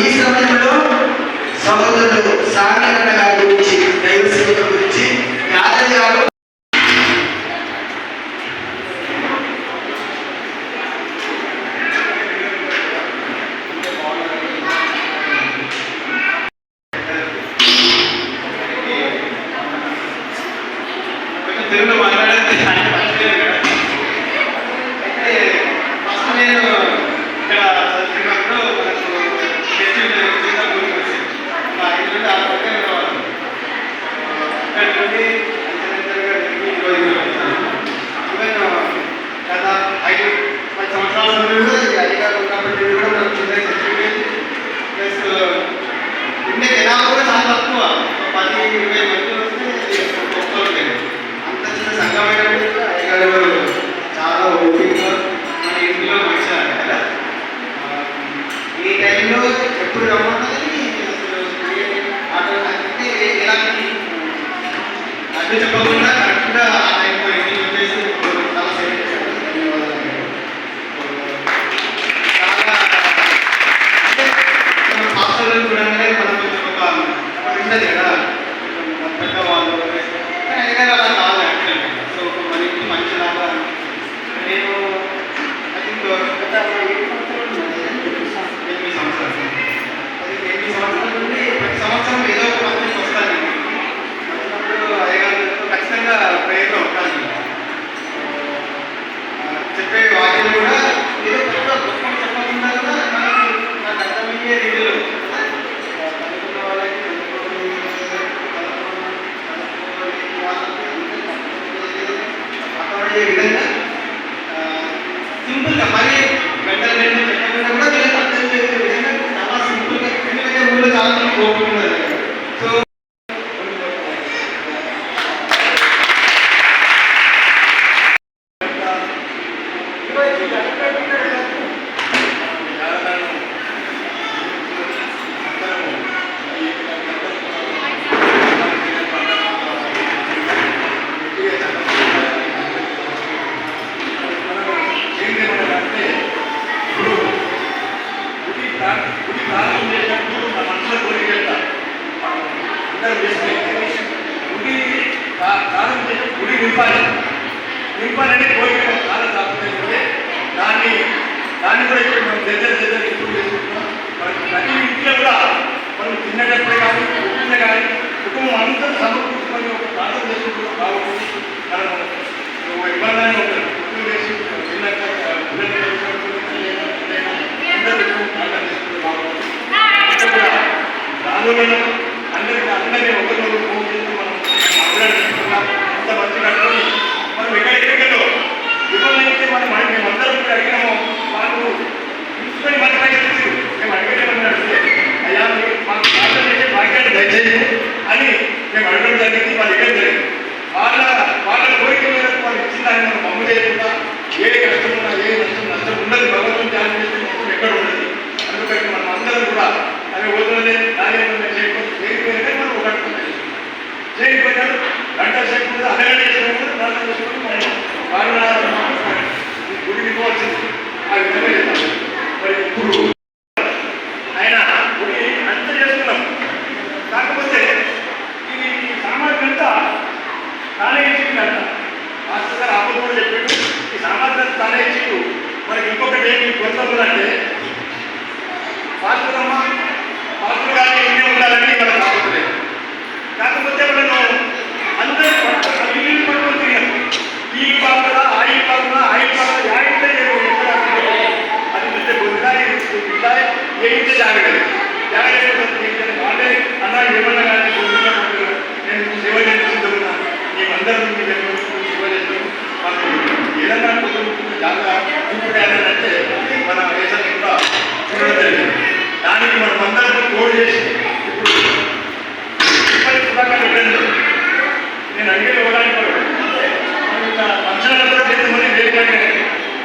ఈ సమయంలో సహోదరుడు సాగరణ గారి గురించి దైవ సేవకుల గురించి యాదయ్య గారు. తిరుమల పది సంవత్సరాల నుండి ఈ అధికారులు కాబట్టి కూడా మనకు కింద సర్టిఫికేట్ ప్లస్ ఉండే జనాభా కూడా చాలా తక్కువ పది ఇరవై మంది వస్తే గొప్ప అంత చిన్న సంఘం అయినప్పుడు అధికారులు చాలా ఓపికగా మన ఇంట్లో మంచి కదా ఈ టైంలో ఎప్పుడు రమ్మంటుంది అసలు ఆటలు అంటే ఇలాంటి అడ్డు చెప్పకుండా కూడా ప్రేయర్లో ఉండాలి చెప్పే వాక్యం కూడా ఏదో చెప్పకుండా కూడా మనకు నాకు అర్థమయ్యే రీతిలో నింపాలి నింపాలని కోరిక చాలా తప్పలేదు దాన్ని దాన్ని కూడా ఇక్కడ మనం దగ్గర దగ్గర ఇంప్రూవ్ చేసుకుంటున్నాం. ప్రతి ఇంట్లో కూడా మనం తిన్నటప్పుడే కానీ కుటుంబ కానీ కుటుంబం అంతా సమకూర్చుకొని ఒక ప్రార్థన చేసుకుంటున్నాం కాబట్టి మనం ఇబ్బందిగానే ఒక కుటుంబం చేసి తిన్నాక అందరికీ అందరినీ ఒకరినొకరు ఫోన్ చేసి మనం అభినందిస్తున్నాం అంత మంచి కట్టుకొని మనం ఇవ్వమైతే మనం మనం మేమందరం అడిగినాము ఫార్ములమ్మ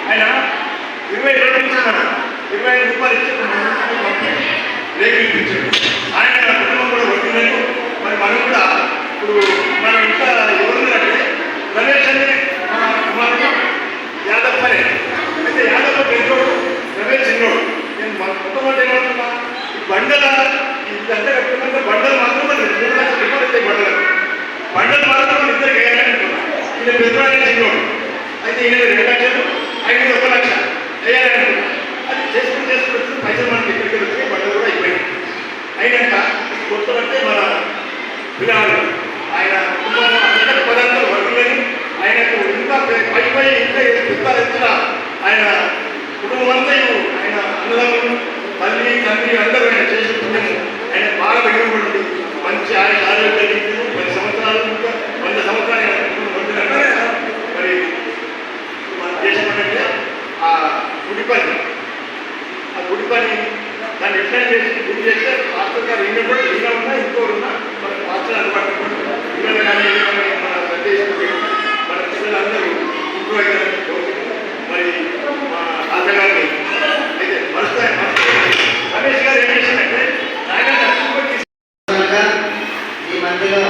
ఆయన ఇరవై రెండు ఇచ్చాడు ఇరవై ఐదు రూపాయలు ఇచ్చాడు రేపు ఆయన కుటుంబం కూడా వడ్డీలేదు మరి మనం కూడా ఇప్పుడు మనం ఇంకా ఎవరుందంటే రమేష్ అనే మన కుమార్ యాదవ్ అనే. అయితే యాదవ్ పెద్దోడు రమేష్ చిన్నోడు నేను మన కుటుంబం అంటే ఏమంటున్నా ఈ బండల ఇదంతా కట్టుకుంటే బండలు మాత్రమే మన మూడు లక్షల రూపాయలు అయితే బండలు. బండలు మాత్రం ఇద్దరు ఇద్దరికి వేయాలంటున్నా ఈయన పెద్దవాడు చిన్నోడు అయితే ఈయన రెండు లక్షలు. ఐదు ఒక లక్ష చేయాలని అది చేసుకుని చేసుకుని పైసలు మనకి ఎక్కడికి వచ్చి పండుగ కూడా అయిపోయింది అయినాక కొత్తలంటే మన పిల్లలు ఆయన కుటుంబం అందరి పదార్థాలు వర్గులని ఆయనకు ఇంకా పై- పై ఇంకా పెద్ద ఎత్తున ఆయన కుటుంబం అంతా ఆయన అన్నదమ్ములు తల్లి తండ్రి అందరూ ఆయన చేసిన పుణ్యము. ఆయన బాగా పెట్టుకుంటుంది మంచి ఆయన ఆరోగ్యం పది సంవత్సరాలు ఇంకా వంద సంవత్సరాలు ఆయన కుటుంబం వర్ధిల్లాలి. మరి మన దేశం అంటే ఆ గుడి పని ఆ దాన్ని ఎక్స్ప్లెయిన్ చేసి గుర్తు చేస్తే పాస్టర్ గారు ఈయన కూడా ఈయన ఉన్నా ఇంకోరు ఉన్నా మన పాస్టర్ అందుబాటులో ఉంటారు. కానీ ఏమైనా మన సందేశం మన పిల్లలందరూ ఇంకో మరి మా తాతగారిని అయితే మరుస్తాయి రమేష్ గారు ఏం చేశారంటే ఈ మధ్యలో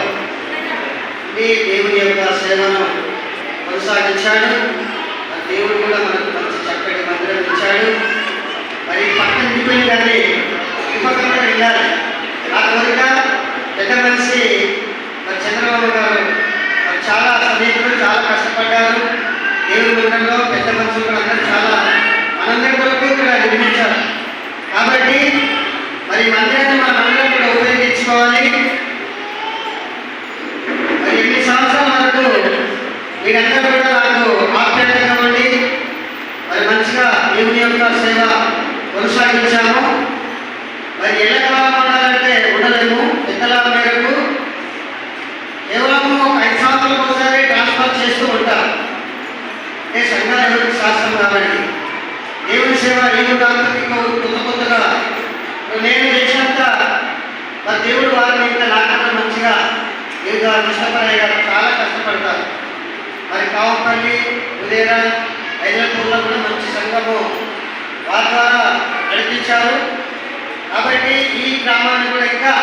ఈ దేవుని యొక్క సేవను కొనసాగించాడు. దేవుడు కూడా మనకు మంచి చక్కటి మందిరం ఇచ్చాడు. మరి పక్కన దిగిపోయింది కానీ ఇప్పకుండా వెళ్ళాలి. ఆ కోరిక పెద్ద మనిషి మరి చంద్రబాబు గారు చాలా స్నేహితులు చాలా కష్టపడ్డారు. దేవుని మందిరంలో పెద్ద మనుషులు కూడా అందరూ చాలా మనందరి కొరకు ఇక్కడ నిర్మించారు కాబట్టి మరి మందిరాన్ని మనం అందరం కూడా ఉపయోగించుకోవాలి మరి ఎన్ని సంవత్సరాల వరకు మీరందరూ కూడా నాకు ఆప్యాయంగా ఉండి మరి మంచిగా దేవుని యొక్క సేవ కొనసాగించాము మరి ఎల్లకాలం ఉండాలంటే ఉండలేము పెద్దల మేరకు కేవలం ఒక ఐదు సంవత్సరాలకు ఒకసారి ట్రాన్స్ఫర్ చేస్తూ ఉంటారు ఏ సంఘాలు ఎవరికి శాస్త్రం కాబట్టి దేవుని సేవ ఏమి కాకపోతే కొత్త కొత్తగా నేను చేసినంత మరి దేవుడు వారిని ఇంకా నాకన్నా మంచిగా ఏదో కష్టపడే చాలా కష్టపడతారు. మరి కావపల్లి ఉదయరా హైదరాబాద్లో కూడా మంచి సంఘము వారి ద్వారా నడిపించారు. కాబట్టి ఈ గ్రామాన్ని కూడా ఇంకా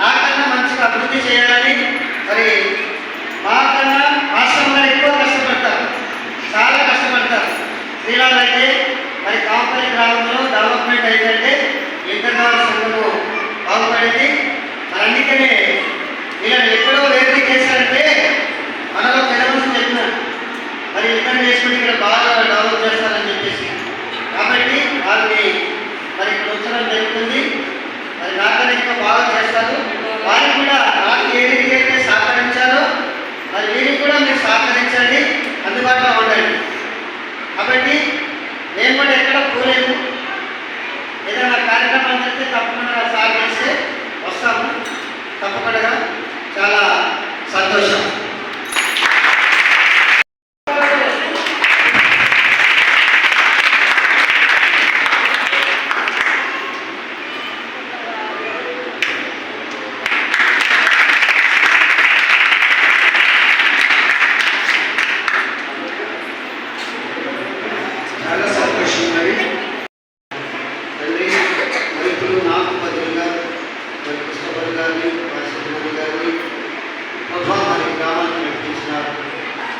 నాకన్నా మంచిగా అభివృద్ధి చేయాలని మరి మాకన్నా రాష్ట్రంలో ఎక్కువ కష్టపడతారు. చాలా శ్రీరామ్ మరి కాపరి గ్రామంలో డెవలప్మెంట్ అయిందంటే ఇంటర్నాల్ సంఘము బాగుపడింది. మరి అందుకనే ఇలా ఎక్కడో వేరే చేశారంటే మనలో పెద్దమని చెప్పినారు. మరి ఇతర చేసుకుని ఇక్కడ బాగా డెవలప్ చేస్తారని చెప్పేసి. కాబట్టి వారిని మరి ఇక్కడ ఉంచడం జరుగుతుంది. మరి నాకనే ఇంకా బాగా చేస్తారు. వారికి కూడా నాకు ఏ రీతి అయితే సహకరించారో మరి వీరికి కూడా మీరు సహకరించండి. అందుబాటులో కాబట్టి మేము కూడా ఎక్కడ పోలేము ఏదైనా కార్యక్రమం జరిగితే తప్పకుండా సహకరిస్తే వస్తాము. తప్పకుండా చాలా సంతోషం చాలా సంతోషం మరి తండ్రి రైతులు నాకు బదులుగా మరి కృష్ణపల్లి గారిని వాసుదేవి గారిని ప్రభా మరి గ్రామాన్ని నడిపించినారు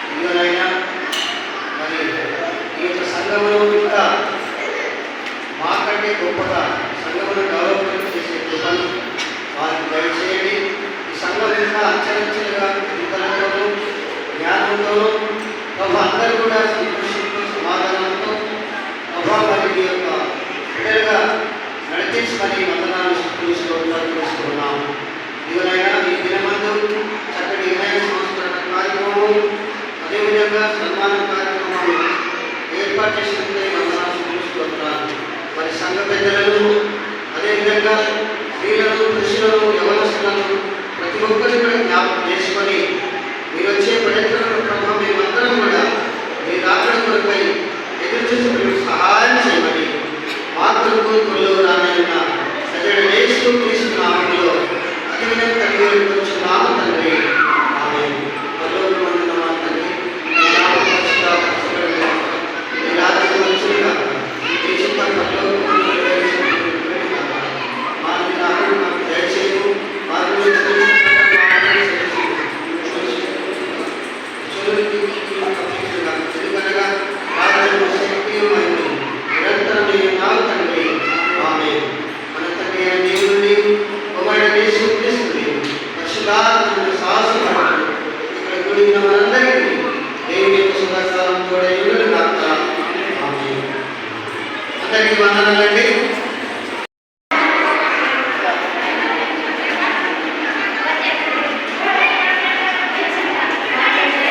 ఇదిగోనైనా మరి ఈ యొక్క సంఘములో ఇంకా మాకంటే గొప్పగా సంఘమును డెవలప్మెంట్ చేసే కృపను వారికి దయచేయండి ఈ సంఘం ఇంకా అంచెలంచెలుగా ఎదుగుదలతోనూ జ్ఞానంతోనూ ప్రభా అందరూ కూడా సంతోషంతో సమాధానంతో ప్రభా మరి మీ యొక్క బిడ్డలుగా నడిపించమని వందనాలు తీసుకున్నాము ఇదిగోనైనా ఈ దినమందు చక్కటి వినాయక సంస్కరణ కార్యక్రమం అదేవిధంగా సన్మాన కార్యక్రమాలు ఏర్పాటు చేసినందుకే వందనాలు తీసుకుంటున్నాను మరి సంఘ పెద్దలను అదేవిధంగా స్త్రీలను పురుషులను